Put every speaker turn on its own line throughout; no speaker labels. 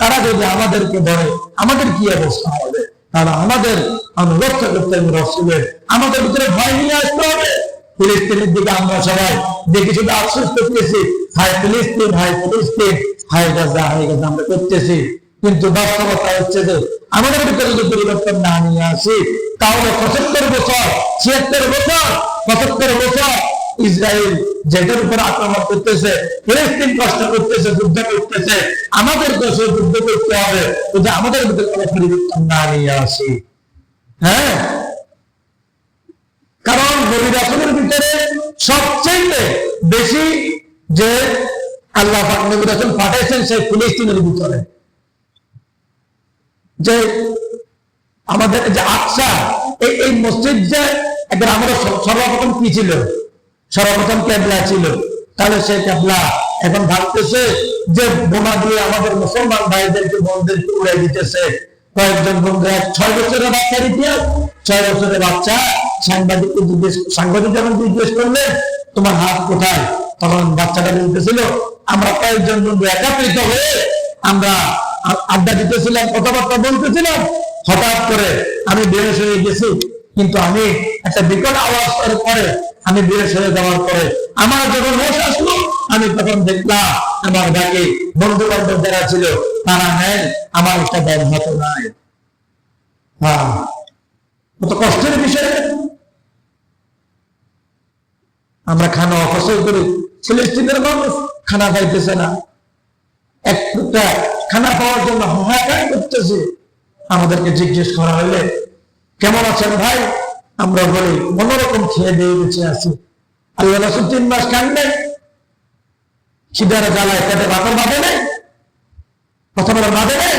তারা যদি আমাদেরকে ধরে, আমাদের কি অবস্থা হবে? তাহলে আমাদের অনুরক্ষা করতে হবে রসুলের আমাদের ভিতরে ভয় নিয়ে আসতে হবে। ফিলিস্তিনের দিকে আমরা সবাই দেখে, শুধু আফসোস করতেছি হাই ফিলিস্তিন হাই ফিলিস্তিন হাই গাজা হাই গাজা আমরা করতেছি। কিন্তু বাস্তবতা হচ্ছে যে, আমাদের ভিতরে যদি পরিবর্তন না নিয়ে আসি, তাহলে পঁচাত্তর বছর, ছিয়াত্তর বছর, পঁচাত্তর বছর ইসরায়েল যেটার উপর আক্রমণ করতেছে, ফিলিস্তিন কষ্ট করতেছে, যুদ্ধ করতেছে, আমাদের দেশে যুদ্ধ করতে হবে যদি আমাদের ভিতরে কোনো পরিবর্তন না নিয়ে আসি। হ্যাঁ? কারণ নবী রাসূলের ভিতরে সবচেয়ে বেশি যে আল্লাহ নবী রাসূল পাঠাইছেন সেই ফিলিস্তিনের ভিতরে। যে আমাদের যে আকসা, এই মসজিদ যে আমরা সর্বপ্রথম কি ছিল? সর্বপ্রথম ক্যাবলা ছিল। তাহলে সেই ক্যাবলা এখন ভাবতেছে যে বোমা দিয়ে আমাদের মুসলমান ভাইদেরকে বোনদেরকে উড়াই দিতেছে। কয়েকজন বন্ধুরা, ছয় বছরের বাচ্চার ইতিহাস, ছয় বছরের বাচ্চা সাংবাদিককে জিজ্ঞেস, সাংবাদিক যখন জিজ্ঞেস করলেন তোমার হাত কোথায়? তখন বাচ্চাটা বলতেছিল, আমরা কয়েকজন বন্ধু একাত্রিত হয়ে আমরা আড্ডা দিতেছিলাম, কথাবার্তা বলতেছিলাম। হঠাৎ করে আমি বেরোস হয়ে গেছি। কিন্তু আমি একটা বিকট আওয়াজ পরে আমি বেরোস হয়ে যাওয়ার পরে আমার যখন হোশ আসলো, আমি তখন দেখলাম আমার ব্যাগে বন্ধু বান্ধব যারা ছিল, তারা নেন আমার একটা ব্যাগ নাই। হ্যাঁ কত কষ্টের বিষয়। আমরা খানা অপচয় করি, ফিলিস্তিনের মানুষ খানা খাইতেছে না। একটা খানা পাওয়ার জন্য হাহাকার করতেছে। আমাদেরকে জিজ্ঞেস করা হলে কেমন আছেন ভাই? আমরা বলি মনোরকম খেয়ে দিয়ে বেঁচে আছি। আল্লাহ রাসূল তিন মাস কান্দে খিদারে জ্বালায়, পেটে বাপের বাঁধে নেই কথা বাঁধে নেই।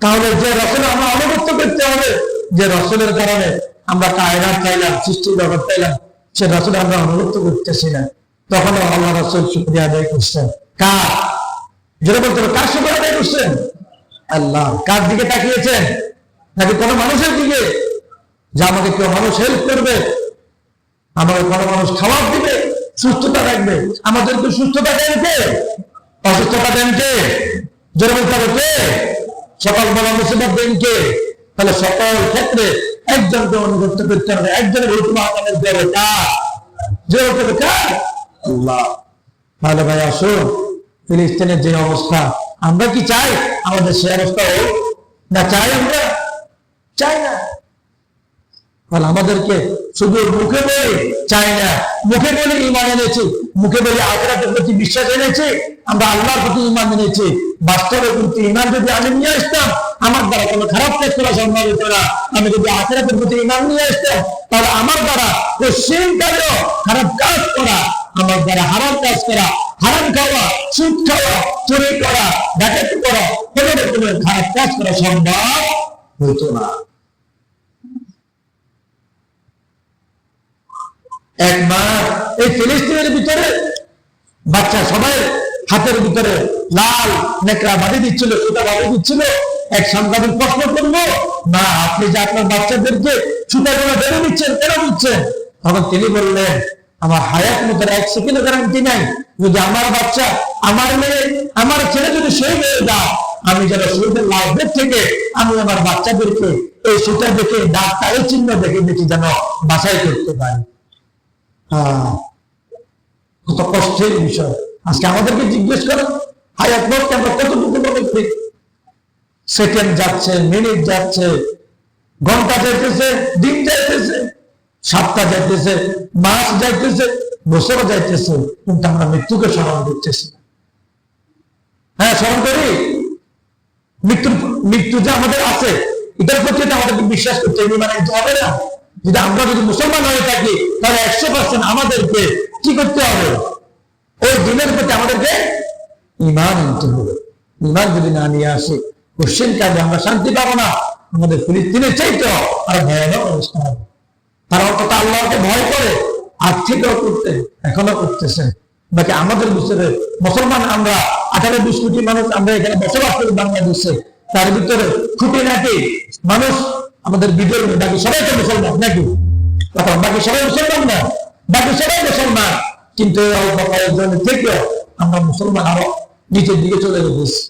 তাহলে যে রসুল আমরা অনুভূত করতে হবে, যে রসুলের কারণে আমরা কায়রাত চাইলাম সৃষ্টির জগৎ চাইলাম সে রসুল আমরা অনুভূত করতেছি না। তখন আল্লাহ রসুল শুক্রিয়া আদায় করছেন। কার? যেটা বলতে হবে, কার শুক্রিয়া আদায় করছেন? আল্লাহ। কার দিকে তাকিয়েছেন? নাকি কোনো মানুষের দিকে যে আমাকে কেউ মানুষ হেল্প করবে, আমাকে কোনো মানুষ খাবার দিবে, সুস্থতা রাখবে, আমাদেরকে সুস্থতা দেন কে? অসুস্থতা দেন কে? জোরে বলতে হবে কে? সকাল বেলা মুসিবত দেন কে? তাহলে সকল ক্ষেত্রে একজনকে অনুগত করতে হবে, একজনের হুকুম আকামের দেবে কার জোরে হবে কার আল্লাহ। তাহলে ভাই আসুন, ফিলিস্তিনের যে অবস্থা, আমরা কি চাই? আমাদের সে অবস্থা হোক, না চাই আমরা? চাই না। তাহলে আমাদেরকে শুধু মুখে বলে চাই না। মুখে বলে ইমান এনেছি, মুখে বলে আখেরাতের প্রতি বিশ্বাস এনেছি, আমরা আল্লাহর প্রতি ইমান এনেছি। বাস্তবের প্রতি ইমান যদি আমি নিয়ে আসতাম, আমার দ্বারা কোনো খারাপ কাজ করা সম্ভব হতো না। আমি যদি আখেরাতের প্রতি ইমান নিয়ে আসতাম, তাহলে আমার দ্বারা পশ্চিম কালেও খারাপ কাজ করা, আমার দ্বারা হারাম কাজ করা, হারাম খাওয়া, সুদ খাওয়া, চুরি করা, ডাকাতি করা, কোনো রকমের খারাপ কাজ করা সম্ভব হতো না। এক মাস এই ফিলিস্তিনের ভিতরে বাচ্চা সবাই হাতের ভিতরে লাল নেকড়া বাঁধে দিচ্ছিল, সুতা বাঁধে দিচ্ছিল। এক সাংবাদিক প্রশ্ন করল, না, আপনি যে আপনার বাচ্চাদেরকে সুতা গুলো বেড়ে দিচ্ছেন, কেন দিচ্ছেন? তখন তিনি বললেন, আমার হায়াত মতো এক সেকেন্ডের গ্যারান্টি নাই। যদি আমার বাচ্চা, আমার মেয়ে, আমার ছেলে যদি সেই মেয়ে দাও, আমি যেন শরীরের লাভের থেকে আমি আমার বাচ্চাদেরকে এই সুতা দেখে ডাক্তার এই চিহ্ন দেখে দেখি যেন বাছাই করতে পারি। কত কষ্টের বিষয়। আজকে আমাদেরকে জিজ্ঞেস করো হায়াত মতকে আমরা কতটুকু মনে সেকেন্ড যাচ্ছে, মিনিট যাচ্ছে, ঘণ্টা যাইতেছে, দিন যাইতেছে, সপ্তাহ যাইতেছে, মাস যাইতেছে বছর যাইতেছে, কিন্তু আমরা মৃত্যুকে স্মরণ করতেছি হ্যাঁ স্মরণ করি? মৃত্যু মৃত্যু যে আমাদের আছে, এটার প্রতি আমাদেরকে বিশ্বাস করতে হবে মানে হবে না। যদি আমরা যদি মুসলমান হয়ে থাকি, তাহলে একশো পার্সেন্ট আমাদেরকে কি করতে হবে? ওই দিনের প্রতি আমাদেরকে ইমান আনতে হবে। ইমান যদি না নিয়ে আসি, কোশ্চেন কাজে আমরা শান্তি পাবো না। আমাদের ফিলিস্তিনের চাইতে আর ভয়ানক অবস্থা হবে। তারা অন্তত আল্লাহকে ভয় করে আজ থেকেও করতে এখনও করতেছে। বাকি আমাদের ভিতরে মুসলমান আমরা আঠারো বিশ কোটি মানুষ আমরা এখানে বসবাস করি বাংলাদেশে। তার ভিতরে খুঁটি নাকি মানুষ আমাদের বিদেশ বাকি সবাই তো মুসলমান নাকি? কথা বাকি সবাই মুসলমান না, বাকি সবাই মুসলমান। কিন্তু আমরা মুসলমান আরও নিচের দিকে চলে গেছি।